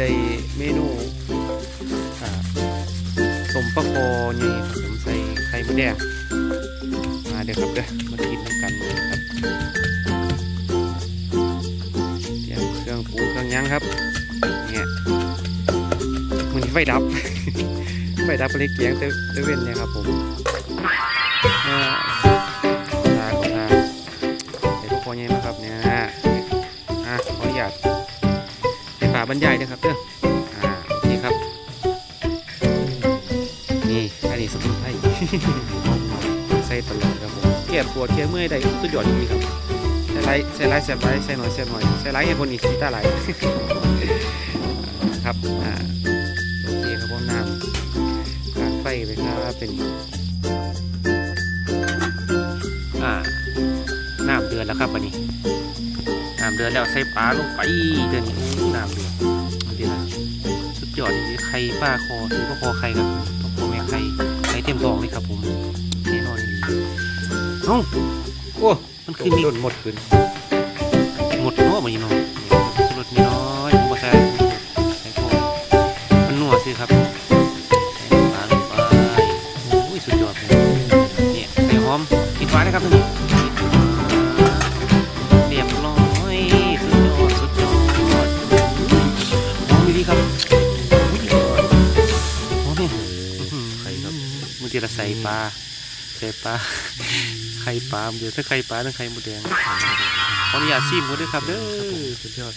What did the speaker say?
ได้เมนูสมปะโคใหญ่ผมใส่ไข่มดแดง มาเดี๋ยวครับเด้อมากินน้ำกันนะครับเตรียมเครื่องปรุงเครื่องยังครับเนี่ยมันไฟดับ ไฟดับไปเลยเกียงเตเตเว่นเนี่ยครับผมอ่าตาของตาใส่ปะโคใหญ่มาครับเนี่ยอะขออนุญาต เป็นฝาบรรยายด้วยครับเด้ออ่าโอเคครับ นี่อันนี้สมุนไพรใส่ตลอดครับผมแก้ปวดแก้เมื่อยได้สุดยอดจริงๆครับใส่ไรใส่ไรแสบไรใส่หน่อยแสบหน่อยใส่ไรให้คนอีกทีตาไหลครับอ่าโอเคครับผมน้ำกากไฟไปครับเป็นอ่าน้ำเดือดแล้วครับวันนี้ น้ำเดือดแล้วใส่ปลาลงไปเดือนนี้โอ้น้ำเดือดเดือดสุดยอดจริงๆไข่ปลาคอถือว่าคอไข่ครับตัวคอแม่ไข่ไข่เต็มท้องเลยครับผมแน่นอนดีเอ้าโอ้มันคือมีหมดขึ้นหมดนาะมันนี่เนาะสลดมีน้อยบ่ใส่ใส่พอมันนัวสิครับใส่ปลาลงไปโอ้ยสุดยอดเลยเนี่ยใส่หอมกินหวานะครับนี่ ที่เราใส่ปลาใส่ปลาไข่ปลาเดี๋ยวถ้าไข่ปลาทั้งไข่หมดแดงขออนุญาตซีมหมดด้วยครับเด้อสุดยอด